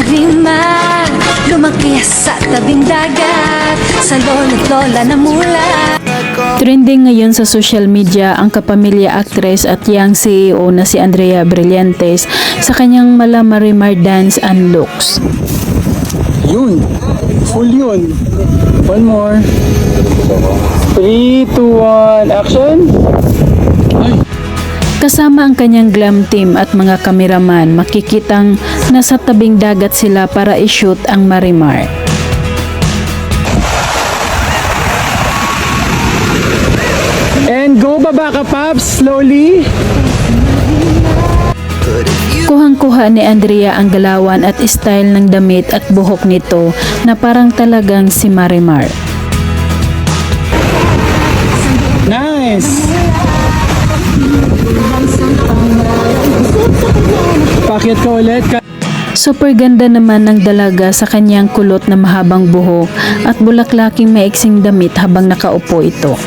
Marimar Lumaki sa tabing dagat Sa lolo't lola na mula Trending ngayon sa social media ang kapamilya actress at young CEO na si Andrea Brillantes sa kanyang Mala Marimar dance and looks. Yun. Full yun. One more. 3, 2, 1, action! Kasama ang kanyang glam team at mga kameraman, makikitang nasa tabing dagat sila para i-shoot ang Marimar. And go baba ka, Paps, slowly. Kuhang-kuha ni Andrea ang galawan at style ng damit at buhok nito na parang talagang si Marimar. Nice! Pakit ka ulit. Super ganda naman ng dalaga sa kanyang kulot na mahabang buhok at bulaklaking maiksing damit habang nakaupo ito.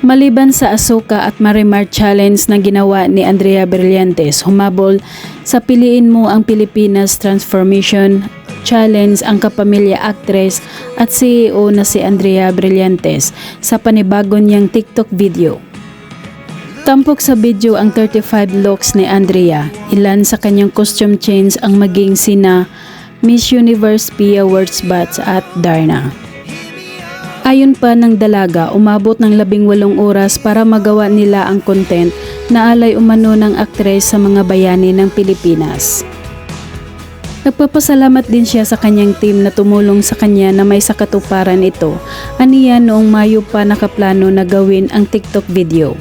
Maliban sa Asuka at Marimar Challenge na ginawa ni Andrea Brillantes, humabol sa Piliin Mo ang Pilipinas Transformation Challenge ang kapamilya actress at CEO na si Andrea Brillantes sa panibago niyang TikTok video. Tampok sa video ang 35 looks ni Andrea. Ilan sa kanyang costume change ang maging sina Miss Universe Pia Wurtzbach at Darna. Ayon pa ng dalaga, umabot ng labing walong oras para magawa nila ang content na alay umano ng aktres sa mga bayani ng Pilipinas. Nagpapasalamat din siya sa kanyang team na tumulong sa kanya na may sakatuparan ito. Aniya noong Mayo pa nakaplano na gawin ang TikTok video.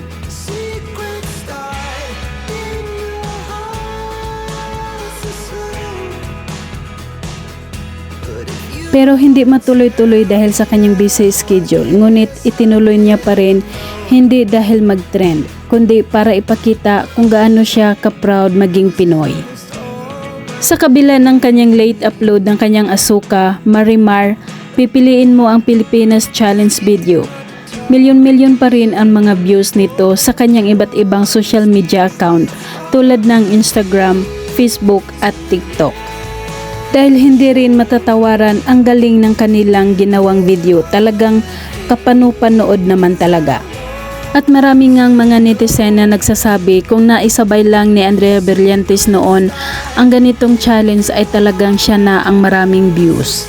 Pero hindi matuloy-tuloy dahil sa kanyang busy schedule. Ngunit itinuloy niya pa rin hindi dahil mag-trend, kundi para ipakita kung gaano siya ka-proud maging Pinoy. Sa kabila ng kanyang late upload ng kanyang Asuka, Marimar, pipiliin mo ang Pilipinas Challenge video. Milyon-milyon pa rin ang mga views nito sa kanyang iba't ibang social media account tulad ng Instagram, Facebook at TikTok. Dahil hindi rin matatawaran ang galing ng kanilang ginawang video, talagang kapano-panood naman talaga. At marami ngang mga netizen na nagsasabi kung naisabay lang ni Andrea Brillantes noon, ang ganitong challenge ay talagang siya na ang maraming views.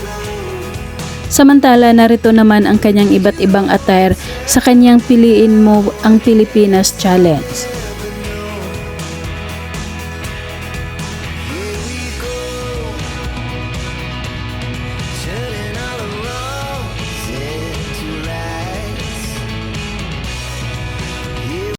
Samantala, narito naman ang kanyang iba't ibang attire sa kanyang Piliin Mo ang Pilipinas Challenge.